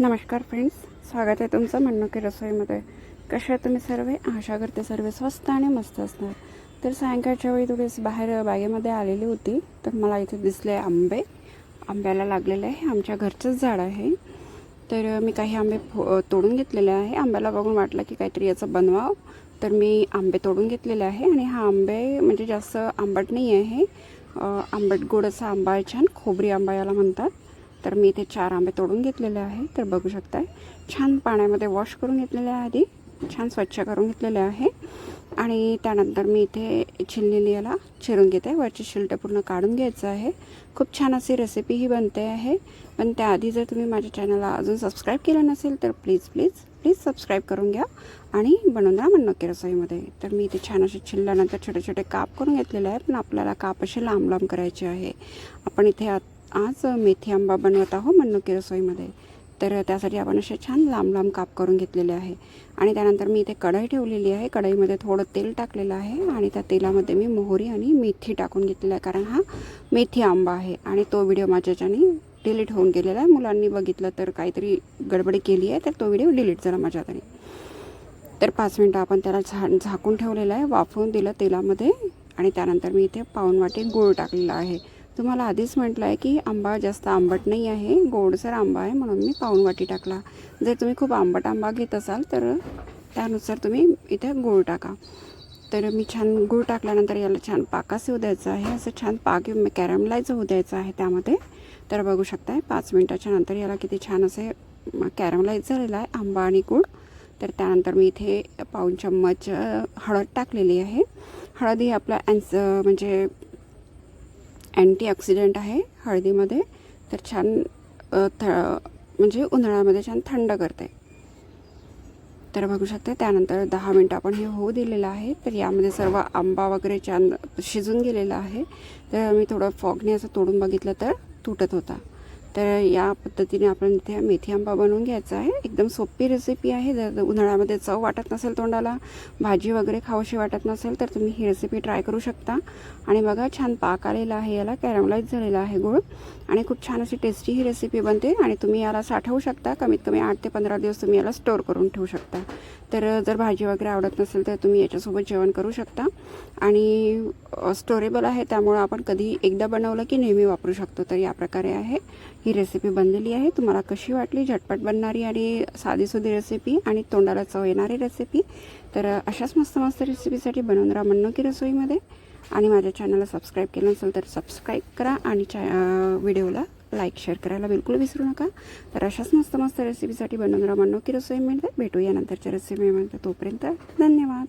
नमस्कार फ्रेंड्स स्वागत आहे तुमचं म्हणणं की रसोईमध्ये. कशा तुम्ही सर्व? आशा करते सर्व स्वस्त आणि मस्त असणार. तर सायंकाळच्या वेळी थोडीच बाहेर बागेमध्ये आलेली होती तर मला इथे दिसले आंबे. आंब्याला लागलेले आहे. आमच्या घरचंच झाड आहे. तर मी काही आंबे फो तोडून घेतलेले आहे. आंब्याला बघून वाटलं की काहीतरी याचं बनवाव. तर मी आंबे तोडून घेतलेले आहे आणि हा आंबे म्हणजे जास्त आंबट नाही आहे आंबट गोड असा आंबा छान. खोबरी आंबा याला म्हणतात. तर मी इथे चार आंबे तोडून घेतलेले आहे तर बघू शकताय. छान पाण्यामध्ये वॉश करून घेतलेले आहे आधी. छान स्वच्छ करून घेतलेले आहे. आणि त्यानंतर मी इथे छिललेली याला चिरून घेते. वरची शिलटं पूर्ण काढून घ्यायचं आहे. खूप छान अशी रेसिपी ही बनते आहे. पण त्याआधी जर तुम्ही माझ्या चॅनलला अजून सबस्क्राईब केलं नसेल तर प्लीज प्लीज प्लीज सबस्क्राईब करून घ्या. आणि बनवून द्या मग नक्की रसोईमध्ये. तर मी इथे छान असे छिल्ल्यानंतर छोटे छोटे काप करून घेतलेले आहे पण आपल्याला काप असे लांब लांब करायचे आहे. आपण इथे आत आज मेथी आंबा बनवत आहो मन्नुकी रसोईमध्ये तर त्यासाठी आपण असे छान लांब लांब काप करून घेतलेले आहे. आणि त्यानंतर मी इथे कढई ठेवलेली आहे. कढईमध्ये थोडं तेल टाकलेलं आहे आणि त्या तेलामध्ये मी मोहरी आणि मेथी टाकून घेतलेला आहे. कारण हा मेथी आंबा आहे आणि तो व्हिडिओ माझ्याच्याने डिलीट होऊन गेलेला आहे. मुलांनी बघितलं तर काहीतरी गडबडी केली आहे तर तो व्हिडिओ डिलीट झाला माझ्या हाताने तर पाच मिनटं आपण त्याला झा झाकून ठेवलेलं आहे. वाफवून दिलं तेलामध्ये आणि त्यानंतर मी इथे पाऊन वाटी गूळ टाकलेला आहे. तुम्हाला आधीच म्हटलं आहे की आंबा जास्त आंबट नाही आहे गोडसर आंबा आहे म्हणून मी पाऊन वाटी टाकला. जर तुम्ही खूप आंबट आंबा घेत असाल तर त्यानुसार तुम्ही इथे गूळ टाका. तर मी छान गूळ टाकल्यानंतर याला छान पाकास येऊ द्यायचं आहे. असं छान पाक कॅरमलाईज होऊ द्यायचं आहे त्यामध्ये. तर बघू शकताय पाच मिनटाच्या नंतर याला किती छान असे कॅरमलाईज झालेला आहे आंबा आणि गूळ. तर त्यानंतर मी इथे पाऊन चम्मच हळद टाकलेली आहे. हळद ही आपला अँस म्हणजे अँटीऑक्सिडंट आहे हळदीमध्ये तर छान थ म्हणजे उन्हाळ्यामध्ये छान थंड करते तर बघू शकता त्यानंतर दहा मिनटं आपण हे होऊ दिलेलं आहे तर यामध्ये सर्व आंबा वगैरे छान शिजून गेलेला आहे. तर मी थोडं फॉगने असं तोडून बघितलं तर तुटत होता. तर या पद्धतीने आपण इथे मेथी आंबा बनवून घ्यायचा आहे. एकदम सोपी रेसिपी आहे. जर उन्हाळ्यामध्ये चव वाटत नसेल तोंडाला भाजी वगैरे खाऊशी वाटत नसेल तर तुम्ही ही रेसिपी ट्राय करू शकता. आणि बघा छान पाक आलेला आहे याला कॅरमलाईज झालेला आहे गुळ. आणि खूप छान अशी टेस्टी ही रेसिपी बनते. आणि तुम्ही याला साठवू शकता. कमीत कमी आठ ते पंधरा दिवस तुम्ही याला स्टोअर करून ठेवू शकता. तर जर भाजी वगैरे आवडत नसेल तर तुम्ही याच्यासोबत जेवण करू शकता. आणि स्टोरेबल आहे त्यामुळं आपण कधी एकदा बनवलं की नेहमी वापरू शकतो. तर या प्रकारे आहे. ही रेसिपी बनलेली आहे. तुम्हाला कशी वाटली? झटपट बनणारी आणि साधीसुधी रेसिपी आणि तोंडाला चव येणारी रेसिपी तर अशाच मस्त मस्त रेसिपीसाठी बनवून राहा म्हणणं की रसोईमध्ये. आणि माझ्या चॅनलला सबस्क्राईब केलं नसेल तर सबस्क्राईब करा आणि चॅ व्हिडिओला लाईक शेअर करायला बिलकुल विसरू नका. तर अशाच मस्त मस्त रेसिपीसाठी बनवून राहा म्हणणं की रसोईमध्ये. भेटूया नंतरच्या रेसिपीमध्ये तोपर्यंत धन्यवाद.